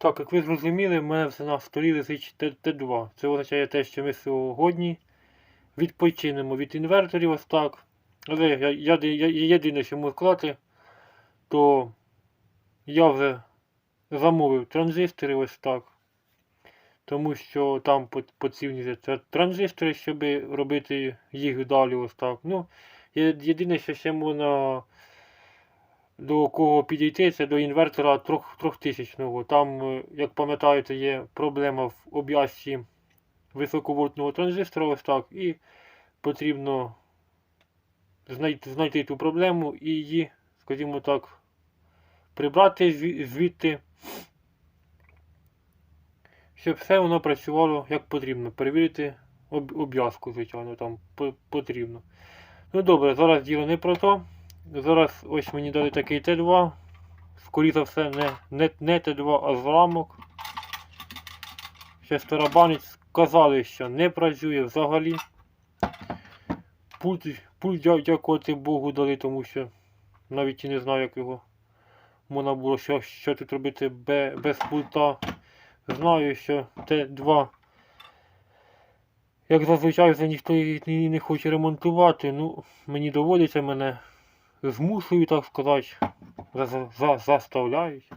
Так, як ви зрозуміли, в мене все на столі лежить Т- Т2. Це означає те, що ми сьогодні відпочинемо від інверторів ось так. Але я, я, я, єдине, що можу сказати, то я вже замовив транзистори ось так. Тому що там по- потрібні транзистори, щоб робити їх далі ось так. Ну, єдине, що ще можна до кого підійти, це до інвертора трьох, трьохтисячного. Там, е, як пам'ятаєте, є проблема в обв'язці високовольтного транзистора ось так. І потрібно знайти, знайти ту проблему і її, скажімо так, прибрати звідти, щоб все воно працювало як потрібно. Перевірити об- обв'язку, звичайно, там потрібно. Ну добре, зараз діло не про то. Зараз ось мені дали такий Т2. Скоріше за все, не, не, не Т2, а зламок. Ще старабанець сказали, що не працює взагалі. Пульт, пульт дякувати Богу дали, тому що навіть і не знаю, як його можна було що, що тут робити без пульта. Знаю, що Т2, як зазвичай, вже ніхто її не хоче ремонтувати. Ну, мені доводиться мене змушую, так сказати, за, за, заставляють.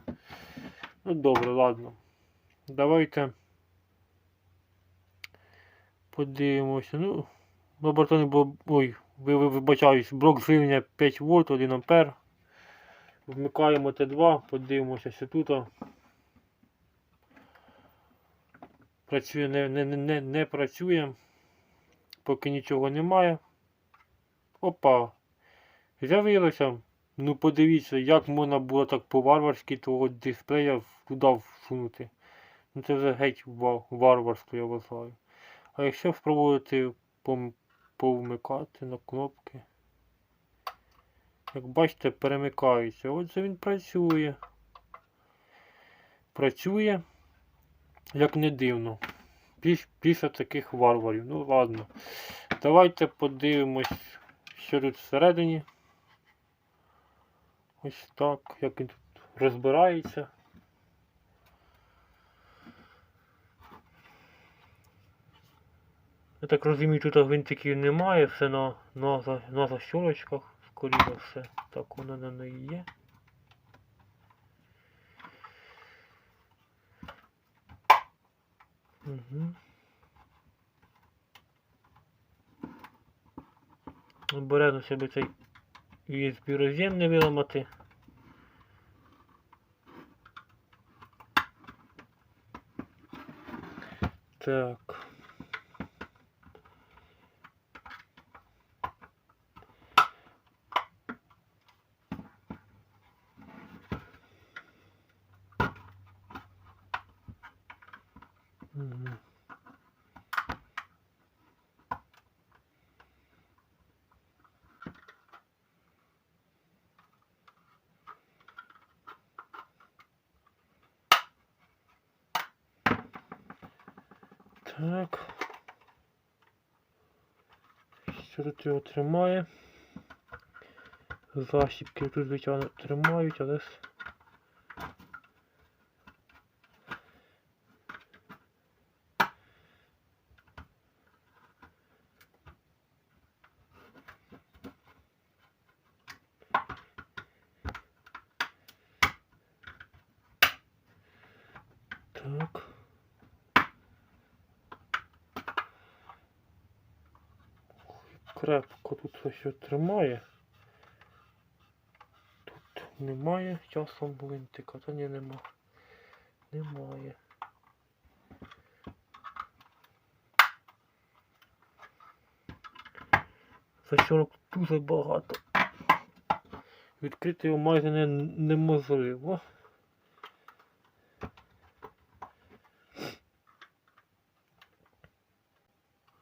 Ну добре, ладно. Давайте подивимося. Ну, лабораторний блок. Ой, ви, ви, вибачаюсь, блок живлення 5 вольт, 1 ампер. Вмикаємо Т2, подивимося, що тут. Працює, не, не, не, не, не працює. Поки нічого немає. Опа. З'явилося. Ну подивіться, як можна було так по-варварськи того дисплея туди всунути. Ну це вже геть ва- варварство, я вважаю. А якщо спробувати повмикати на кнопки. Як бачите, перемикається. Отже він працює. Працює, як не дивно. Після таких варварів. Ну ладно. Давайте подивимось, що тут всередині. Ось так, як він тут розбирається. Я так розумію, тут гвинтиків немає, все на, на, на защолочках, скоріше все. Так воно на неї є. Угу. Обережно, щоб цей USB роз'єм не виламати. Так. Так. Що тут його тримає? Засібки тут, звичайно, тримають, але ж. Так. Крепко тут все тримає. Тут немає часом гвинтика, та ні нема. Немає. Защолок дуже багато. Відкрити його майже не, неможливо.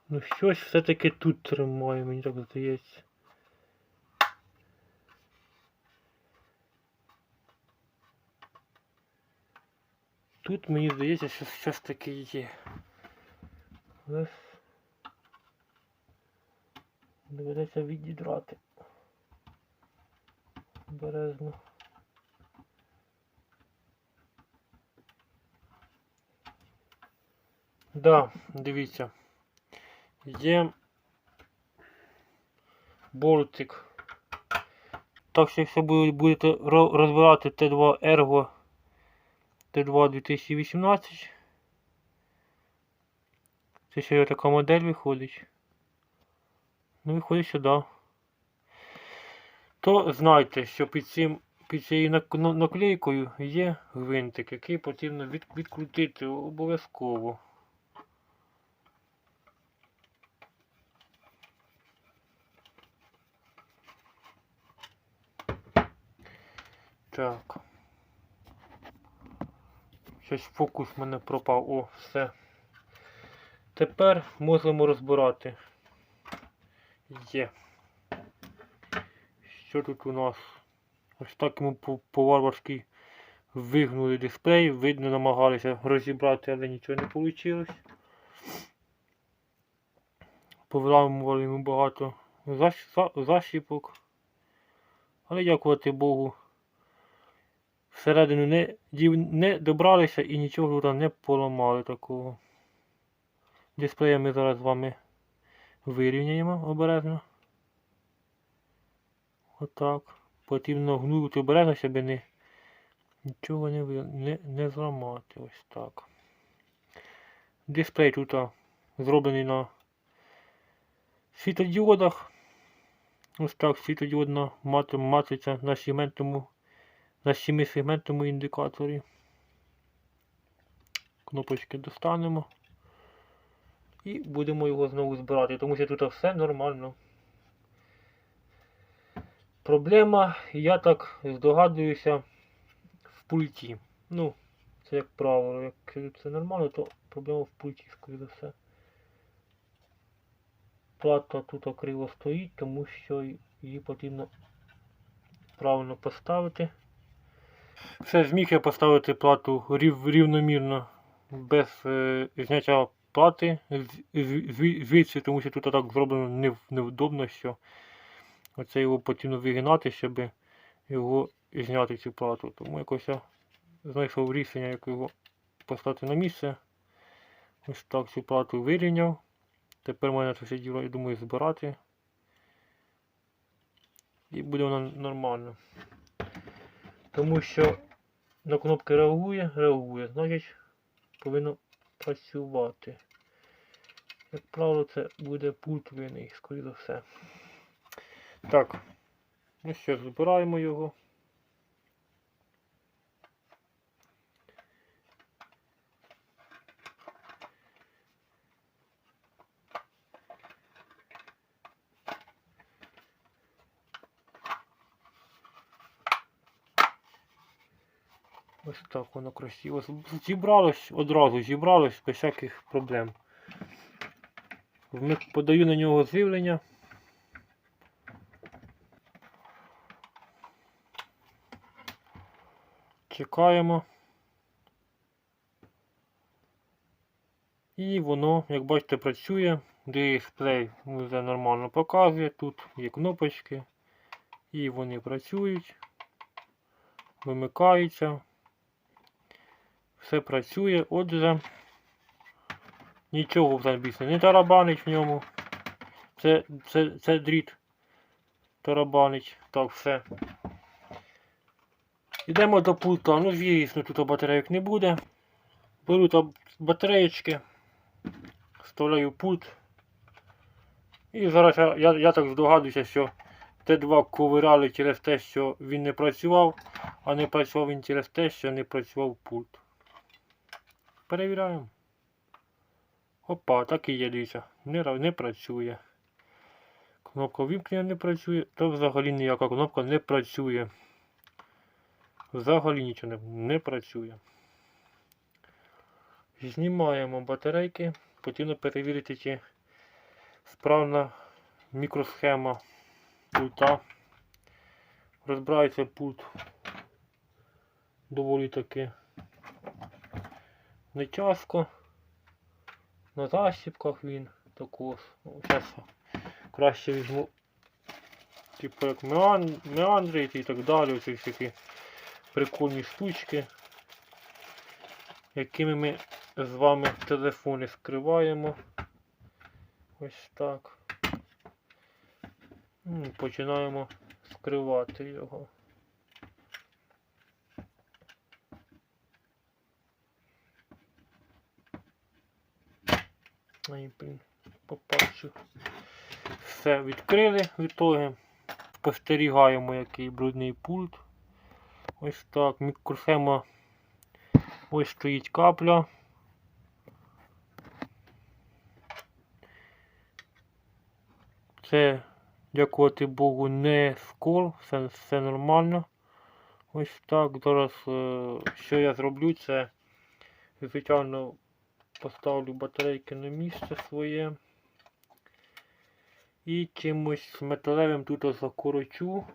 Ну щось все-таки тут тримає, мені так здається. Тут мені здається, що щось таке є. Але доведеться відідрати. Обережно. Да, дивіться. Є болтик. Так що якщо будете розбирати Т2 Ergo Т2 2018. Це ще така модель виходить. Ну, виходить сюди. То знайте, що під цим під цією наклейкою є гвинтик, який потрібно від, відкрутити обов'язково. Так. Щось фокус в мене пропав. О, все. Тепер можемо розбирати. Є. Що тут у нас? Ось так ми по- по-варварськи вигнули дисплей, видно, намагалися розібрати, але нічого не вийшло. Повиламували ми багато защ- за- защіпок. Але дякувати Богу. Всередину не, не добралися і нічого тут не поламали такого. Дисплея ми зараз з вами вирівняємо обережно. Отак. Потрібно гнути обережно, щоб не, нічого не, не, не зламати. Ось так. Дисплей тут зроблений на світодіодах. Ось так світодіодна матриця на сегментному на 7-сегментному індикаторі. Кнопочки достанемо. І будемо його знову збирати, тому що тут все нормально. Проблема, я так здогадуюся, в пульті. Ну, це як правило, якщо це нормально, то проблема в пульті, скоріше за все. Плата тут криво стоїть, тому що її потрібно правильно поставити. Все, зміг я поставити плату рів, рівномірно, без е, зняття плати звідси, тому що тут так зроблено нев, невдобно, що оце його потрібно вигинати, щоб його зняти цю плату. Тому якось я знайшов рішення, як його поставити на місце. Ось так цю плату вирівняв. Тепер мене це все діло, я думаю, збирати. І буде воно нормально. Тому що на кнопки реагує, реагує, значить повинно працювати. Як правило, це буде пульт винний, скоріше за все. Так, ну що, збираємо його. Ось так воно красиво. Зібралось одразу, зібралось без всяких проблем. Подаю на нього з'явлення. Чекаємо. І воно, як бачите, працює. Дисплей вже нормально показує. Тут є кнопочки. І вони працюють. Вимикаються. Все працює, отже, нічого вже більше не тарабанить в ньому. Це, це, це дріт тарабанить. Так, все. Йдемо до пульта. Ну, звісно, тут батарейок не буде. Беру там батареєчки, вставляю пульт. І зараз я, я, я так здогадуюся, що Т2 ковирали через те, що він не працював, а не працював він через те, що не працював пульт. Перевіряємо. Опа, так і є, дивіться. Не, не працює. Кнопка вімкнення не працює, то взагалі ніяка кнопка не працює. Взагалі нічого не, не працює. Знімаємо батарейки. Потрібно перевірити, чи справна мікросхема пульта. Розбирається пульт доволі таки не тяжко. На защіпках він також. Зараз краще візьму типу як меан... меандрить і так далі. Оці всякі прикольні штучки, якими ми з вами телефони скриваємо. Ось так. Ну, Починаємо скривати його. Ай, блін, попавши. Все, відкрили в ітоги. Спостерігаємо, який брудний пульт. Ось так, мікросхема. Ось стоїть капля. Це, дякувати Богу, не скол, все, все нормально. Ось так. Зараз е, що я зроблю, це звичайно поставлю батарейки на місце своє. І чимось металевим тут закорочу.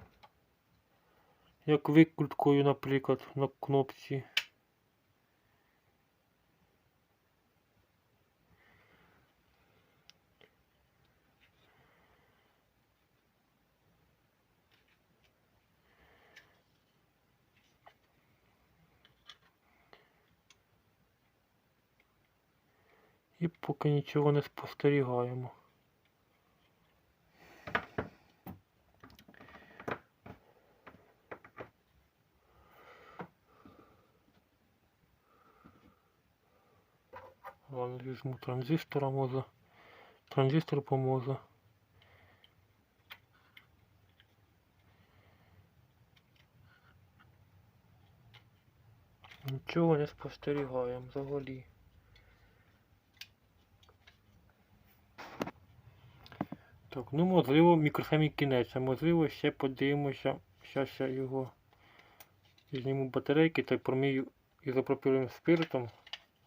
Як викруткою, наприклад, на кнопці. І поки нічого не спостерігаємо. Ладно, візьму транзистора може. Транзистор поможе. Нічого не спостерігаємо взагалі. Так, ну можливо мікросхемі кінець, а можливо ще подивимося. Зараз я його зніму батарейки та промію ізопропіловим спиртом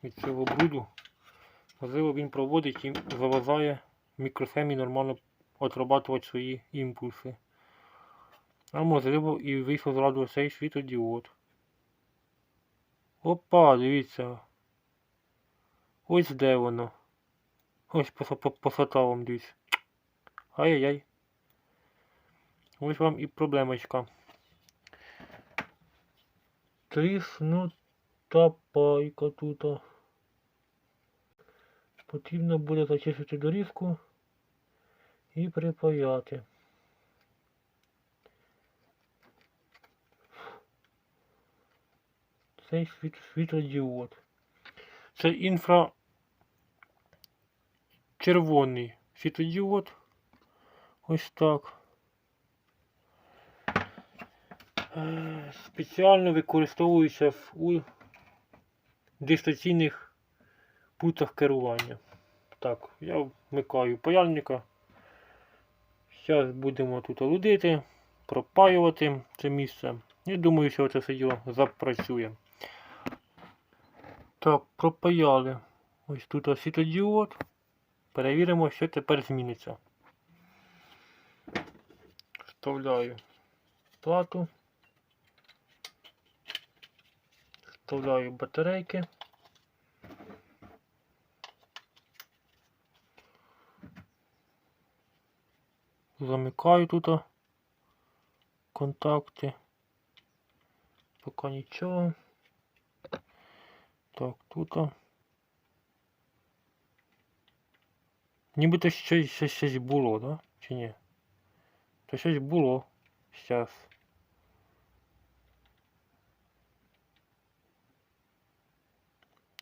від цього бруду. Можливо він проводить і заважає мікросхемі нормально отрабатувати свої імпульси. А можливо і вийшов з ладу цей світодіод. Опа, дивіться. Ось де воно. Ось по, по, по сатавам дивіться. Ай-яй-яй. Ось вам і проблемочка. Тріснута пайка тут. Потрібно буде зачистити дорізку і припаяти. Цей світ, світлодіод. Це інфра червоний світлодіод. Ось так. Е, Спеціально використовується у дистанційних путах керування. Так, я вмикаю паяльника. Зараз будемо тут олудити, пропаювати це місце. І думаю, що це все діло запрацює. Так, пропаяли. Ось тут світодіод. Перевіримо, що тепер зміниться. Вставляю плату. Вставляю батарейки. Замикаю тут контакти. Поки нічого. Так, тут. Нібито щось, щось, було, да? Чи ні? То щось було зараз.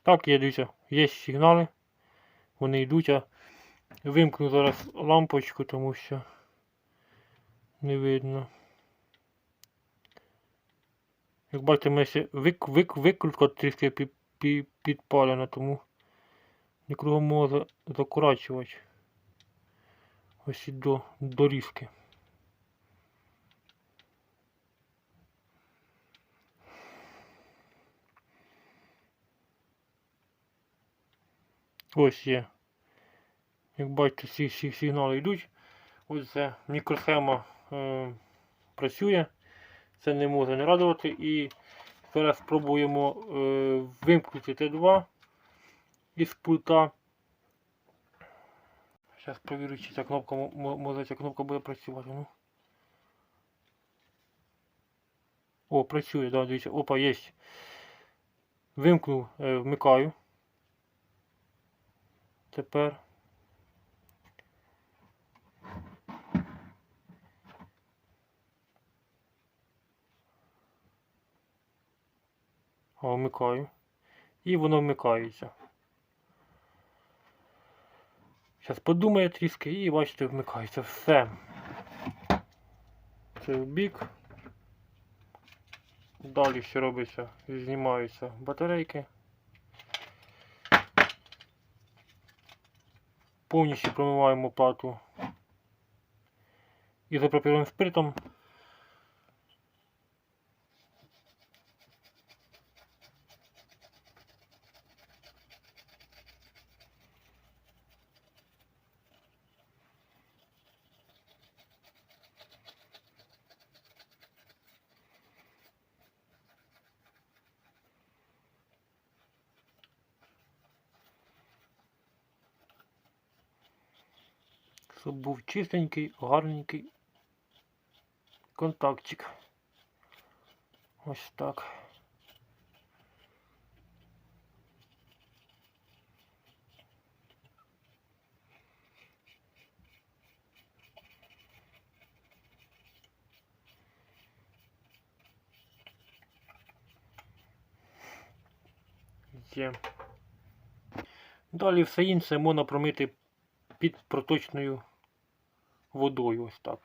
Так, є, дивіться, є сигнали. Вони йдуть, а вимкну зараз лампочку, тому що не видно. Як бачите, мене ще вик, вик, викрутка трішки під, під, підпалена, тому не кругом може закурачувати. Ось і до доріжки. Ось є. Як бачите, всі, всі сигнали йдуть. Ось це мікросхема е, працює. Це не може не радувати. І зараз спробуємо е, вимкнути Т2 із пульта. Зараз перевірю, чи ця кнопка мо- мо- може ця кнопка буде працювати. Ну. О, працює, да, дивіться. Опа, є. Вимкнув, е, вмикаю. Тепер. Вмикаю. І воно вмикається. Зараз подумає трішки і бачите, вмикається все. Це в бік. Далі що робиться? Знімаються батарейки. Повністю промиваємо плату ізопропіровим спиртом. Щоб був чистенький, гарненький контактик. Ось так. Є. Далі все інше можна промити під проточною водою ось так.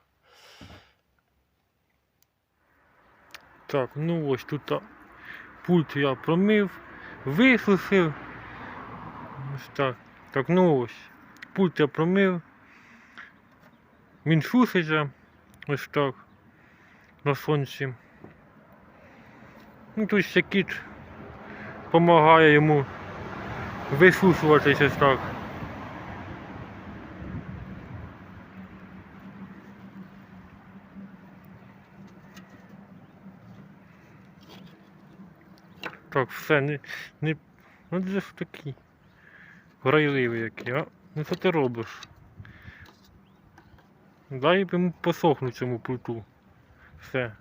Так, ну ось тут пульт я промив, висушив. Ось так. Так, ну ось. Пульт я промив. Він сушиться. Ось так. На сонці. Ну тут ще кіт допомагає йому висушуватися так. Так, все, не. не... Ну де ж такий. Грайливий який, а? Ну що ти робиш? Дай йому посохнути цьому плиту. Все,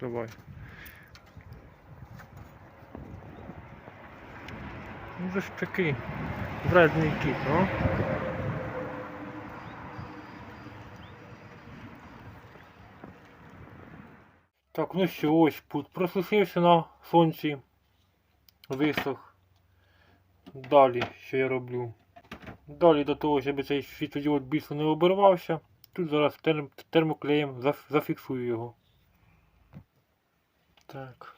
давай. Ну де ж такий вредний кіт, а? Так, ну що, ось пут просушився на сонці. Висох. Далі, що я роблю? Далі до того, щоб цей світлодіод більше не обірвався, тут зараз терм, термоклеєм заф- зафіксую його. Так.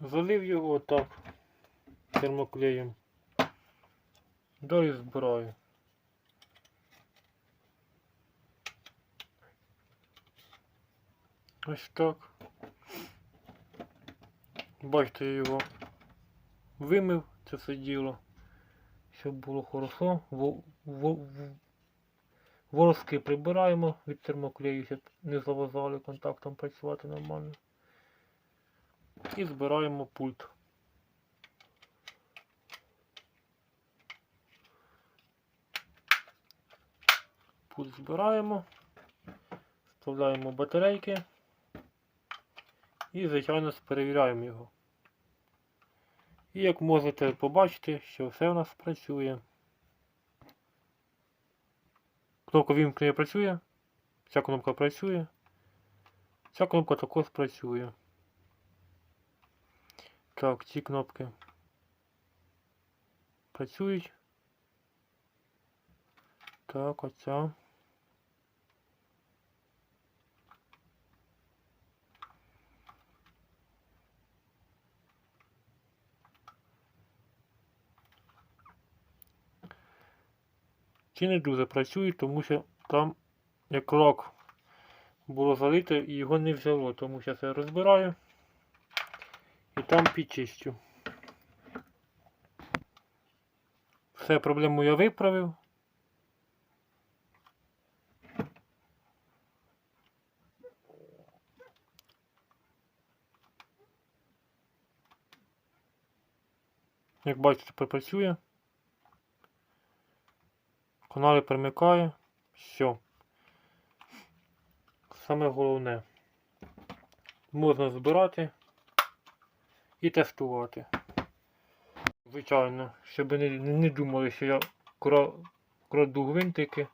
Залив його отак термоклеєм. Далі збираю. Ось так. Бачите, я його вимив це все діло, щоб було хорошо. Во- во- Волоски прибираємо від термоклею, щоб не завазали контактом працювати нормально. І збираємо пульт. Пульт збираємо, вставляємо батарейки і, звичайно, перевіряємо його. І як можете побачити, що все у нас працює. Кнопка вімкнення працює, ця кнопка працює, ця кнопка також працює. Так, ці кнопки працюють. Так, оця. Ці не дуже працюють, тому що там як рок було залите і його не взяло, тому що я розбираю і там підчищу. Все, проблему я виправив. Як бачите, працює. Канали перемикаю. Все. Саме головне. Можна збирати і тестувати. Звичайно, щоб не, не думали, що я кра, краду гвинтики.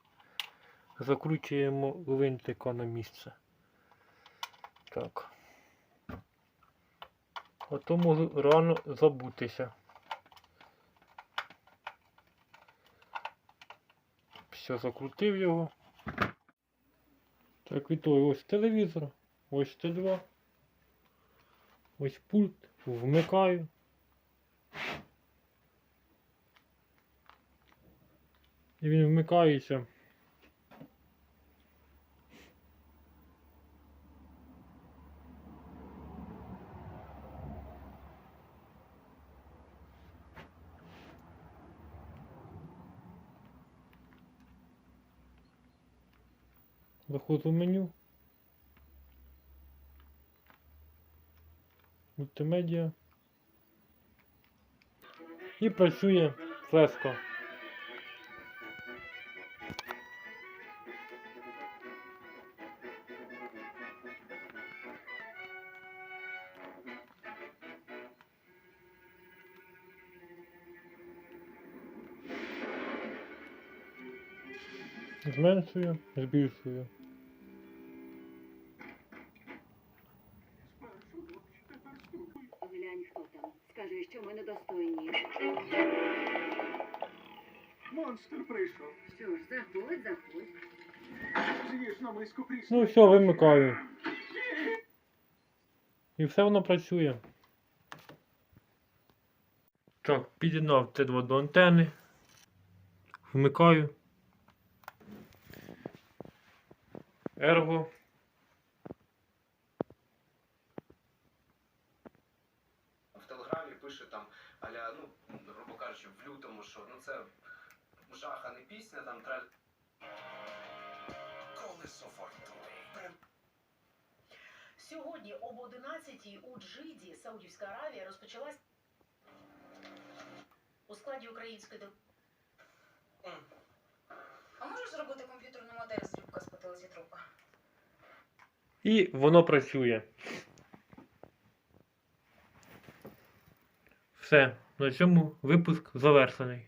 Закручуємо гвинтика на місце. Так. А то можу реально забутися. Все, закрутив його. Так, то ось телевізор, ось Т2. Ось пульт, вмикаю. І він вмикається. Заходжу в меню. Мультимедіа. І працює флеска. Зменшую, збільшую. Ну все, вимикаю. І все воно працює. Так, під'єднав Т2 до антени. Вмикаю. Ерго. в телеграмі пише там аля, ну, грубо кажучи, в лютому, що ну це жаха не пісня, там траль. Сьогодні об 11 у Джиді, Саудівська Аравія, розпочалась у складі української. А можеш зробити комп'ютерну модель з рибка з потилиці трупа? І воно працює. Все, на цьому випуск завершений.